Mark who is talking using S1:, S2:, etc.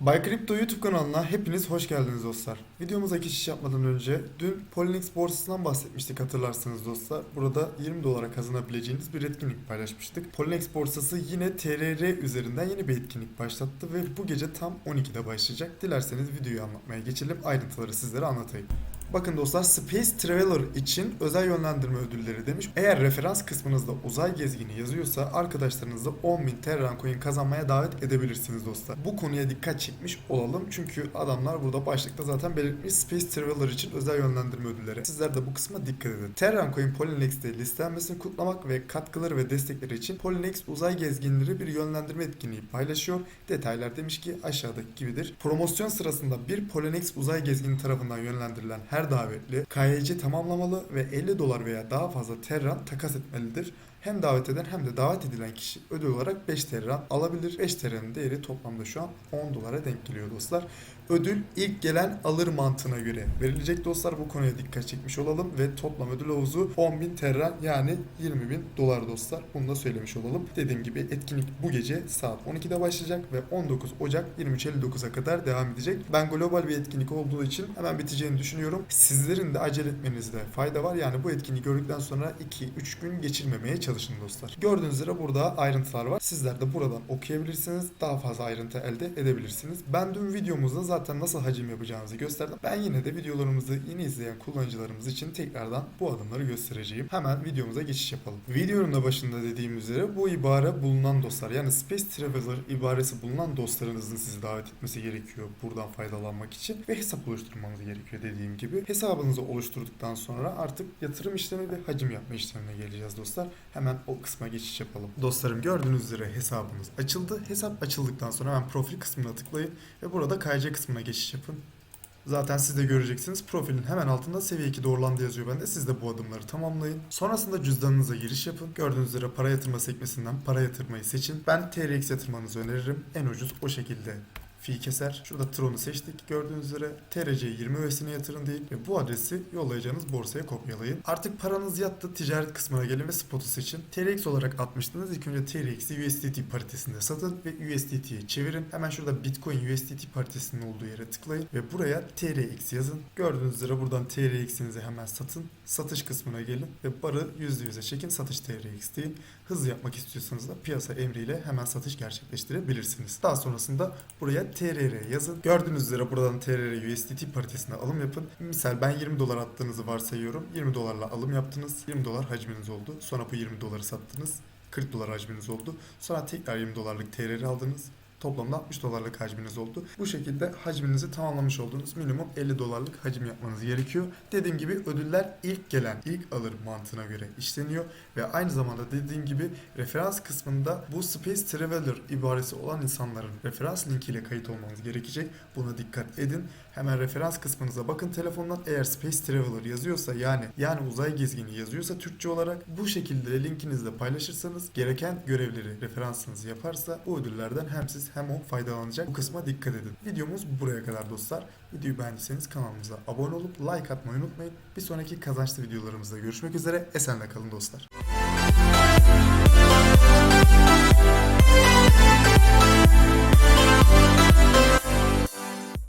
S1: Bay Crypto YouTube kanalına hepiniz hoş geldiniz dostlar. Videomuza geçiş yapmadan önce dün Polynex borsasından bahsetmiştik hatırlarsanız dostlar. Burada 20 dolara kazanabileceğiniz bir etkinlik paylaşmıştık. Polynex borsası yine TRR üzerinden yeni bir etkinlik başlattı ve bu gece tam 12'de başlayacak. Dilerseniz videoyu anlatmaya geçelim. Ayrıntıları sizlere anlatayım. Bakın dostlar Space Traveler için özel yönlendirme ödülleri demiş. Eğer referans kısmınızda uzay gezgini yazıyorsa arkadaşlarınızı 10.000 Terran Coin kazanmaya davet edebilirsiniz dostlar. Bu konuya dikkat çekmiş olalım. Çünkü adamlar burada başlıkta zaten belirtmiş Space Traveler için özel yönlendirme ödülleri. Sizler de bu kısma dikkat edin. Terran Coin Polynex'te listelenmesini kutlamak ve katkıları ve destekleri için Polynex uzay gezginleri bir yönlendirme etkinliği paylaşıyor. Detaylar demiş ki aşağıdaki gibidir. Promosyon sırasında bir Polynex uzay gezgini tarafından yönlendirilen her davetli KYC tamamlamalı ve 50 dolar veya daha fazla Terran takas etmelidir. Hem davet eden hem de davet edilen kişi ödül olarak 5 Terran alabilir. 5 Terran'ın değeri toplamda şu an 10 dolara denk geliyor dostlar. Ödül ilk gelen alır mantığına göre verilecek dostlar. Bu konuya dikkat çekmiş olalım ve toplam ödül havuzu 10.000 Terran yani 20.000 dolar dostlar. Bunu da söylemiş olalım. Dediğim gibi etkinlik bu gece saat 12'de başlayacak ve 19 Ocak 23.59'a kadar devam edecek. Ben global bir etkinlik olduğu için hemen biteceğini düşünüyorum. Sizlerin de acele etmenizde fayda var. Yani bu etkinliği gördükten sonra 2-3 gün geçirmemeye çalışın dostlar. Gördüğünüz üzere burada ayrıntılar var. Sizler de buradan okuyabilirsiniz. Daha fazla ayrıntı elde edebilirsiniz. Ben dün videomuzda zaten nasıl hacim yapacağınızı gösterdim. Ben yine de videolarımızı yeni izleyen kullanıcılarımız için tekrardan bu adımları göstereceğim. Hemen videomuza geçiş yapalım. Videonun da başında dediğim üzere bu ibare bulunan dostlar yani Space Traveler ibaresi bulunan dostlarınızın sizi davet etmesi gerekiyor buradan faydalanmak için ve hesap oluşturmanız gerekiyor dediğim gibi. Hesabınızı oluşturduktan sonra artık yatırım işlemi ve hacim yapma işlemine geleceğiz dostlar. Hemen o kısma geçiş yapalım. Dostlarım gördüğünüz üzere hesabımız açıldı. Hesap açıldıktan sonra hemen profil kısmına tıklayın ve burada KYC kısmına geçiş yapın. Zaten siz de göreceksiniz. Profilin hemen altında seviye 2 doğrulandı yazıyor bende. Siz de bu adımları tamamlayın. Sonrasında cüzdanınıza giriş yapın. Gördüğünüz üzere para yatırma sekmesinden para yatırmayı seçin. Ben TRX yatırmanızı öneririm. En ucuz o şekilde fi keser. Şurada Tron'u seçtik. Gördüğünüz üzere TRC 20 öğesine yatırın değil ve bu adresi yollayacağınız borsaya kopyalayın. Artık paranız yattı. Ticaret kısmına gelin ve spot'u seçin. TRX olarak atmıştınız. İlk önce TRX'i USDT paritesinde satın ve USDT'ye çevirin. Hemen şurada Bitcoin USDT paritesinin olduğu yere tıklayın ve buraya TRX yazın. Gördüğünüz üzere buradan TRX'inizi hemen satın. Satış kısmına gelin ve barı %100'e çekin. Satış TRX deyin. Hızlı yapmak istiyorsanız da piyasa emriyle hemen satış gerçekleştirebilirsiniz. Daha sonrasında buraya TRR yazın. Gördüğünüz üzere buradan TRR USDT paritesine alım yapın. Misal ben 20 dolar attığınızı varsayıyorum. 20 dolarla alım yaptınız. 20 dolar hacminiz oldu. Sonra bu 20 doları sattınız. 40 dolar hacminiz oldu. Sonra tekrar 20 dolarlık TRR aldınız. Toplamda 60 dolarlık hacminiz oldu. Bu şekilde hacminizi tamamlamış olduğunuz minimum 50 dolarlık hacim yapmanız gerekiyor. Dediğim gibi ödüller ilk gelen ilk alır mantığına göre işleniyor ve aynı zamanda dediğim gibi referans kısmında bu Space Traveler ibaresi olan insanların referans linkiyle kayıt olmanız gerekecek. Buna dikkat edin. Hemen referans kısmınıza bakın telefondan. Eğer Space Traveler yazıyorsa yani yani uzay gezgini yazıyorsa Türkçe olarak bu şekilde linkinizle paylaşırsanız gereken görevleri referansınız yaparsa bu ödüllerden hem siz hem o faydalanacak. Bu kısma dikkat edin. Videomuz buraya kadar dostlar. Videoyu beğendiyseniz kanalımıza abone olup like atmayı unutmayın. Bir sonraki kazançlı videolarımızda görüşmek üzere. Esenle kalın dostlar.